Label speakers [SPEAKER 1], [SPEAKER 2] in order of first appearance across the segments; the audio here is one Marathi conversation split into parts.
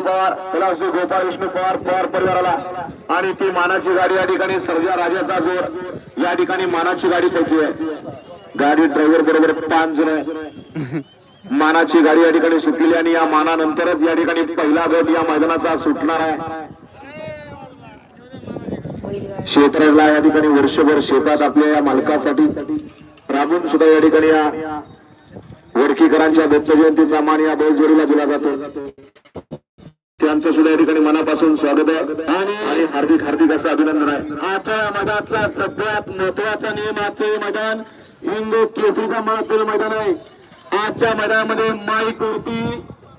[SPEAKER 1] विष्णू पवार चला श्री गोपाळ विष्णू पवार पवार परिवाराला. आणि ती मानाची गाडी या ठिकाणी सर्जा राजाचा जोर. या ठिकाणी मानाची गाडी पैकी आहे. गाडी ड्रायव्हर बरोबर पाच जण आहे. मानाची गाडी या ठिकाणी सुटलेली आणि या मानानंतरच या ठिकाणी पहिला गट या मैदानाचा सुटणार आहे. क्षेत्राला या ठिकाणी वर्षभर शेतात आपल्या या मालकासाठी राबून सुद्धा या ठिकाणी या वडकीकरांच्या दत्त जयंतीचा मान या बैलजोडीला दिला जातो. त्यांचं सुद्धा या ठिकाणी मनापासून स्वागत आहे. आणि हार्दिक हार्दिक असं अभिनंदन आहे. आजच्या मैदानातला सगळ्यात महत्त्वाचा नियम आजचे मैदान. हिंदू केसरीचा महत्त्व मैदान आहे. आजच्या मैदानामध्ये माईक वरती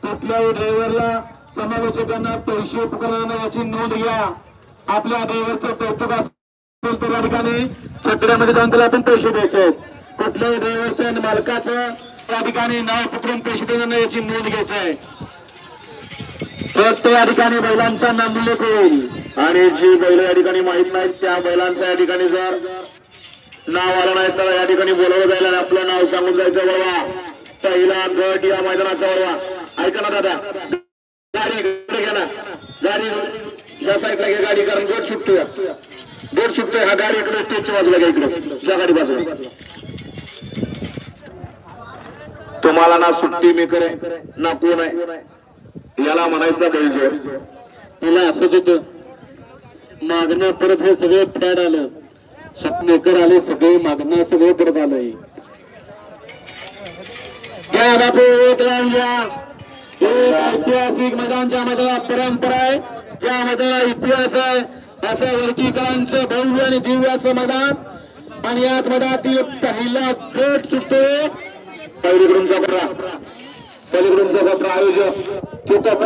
[SPEAKER 1] कुठल्याही ड्रायव्हरला समालोचकांना पैसे पुकारणार याची नोंद घ्या. आपल्या ड्रायव्हरचं कौतुक असेल तर या ठिकाणी छकड्यामध्ये जाऊन त्याला आपण पैसे द्यायचे. कुठल्याही ड्रायव्हरचं आणि मालकाचं त्या ठिकाणी नाव पकडून पैसे देणार याची नोंद घ्यायची आहे. तर ते या ठिकाणी बैलांचा नामोल्लेख होईल. आणि जी बैल या ठिकाणी माहीत नाहीत त्या बैलांचा या ठिकाणी जर नाव आलं नाही तर या ठिकाणी बोलावलं जाईल आणि आपलं नाव सांगून जायचं बरोबा पहिला गट या मैदानाचा बरोबा ऐका ना दादा गाडी घ्या ना. गाडी या साईडला घ्या गाडी कारण गट सुटतोय. गट सुटतोय हा गाडी इकडे स्टेजच्या बाजूला घ्या इकडे. ज्या गाडी बाजूला. तुम्हाला ना सुट्टी मी करे ना कोण आहे. याला म्हणायचं पाहिजे.
[SPEAKER 2] मला असंच होतं मागणं परत हे सगळे फॅड आलं. स्वप्नेकर आले सगळे मागणं सगळे परत
[SPEAKER 1] एक ऐतिहासिक मैदानच्या मैदानाला परंपरा आहे ज्या मैदानाला इतिहास आहे असं वर्गीकरांचं भव्य आणि दिव्य असं मैदान. आणि याच मैदानातील पहिला गट सुटतो पहिलीकडून पलीकडून आयोजक तिथं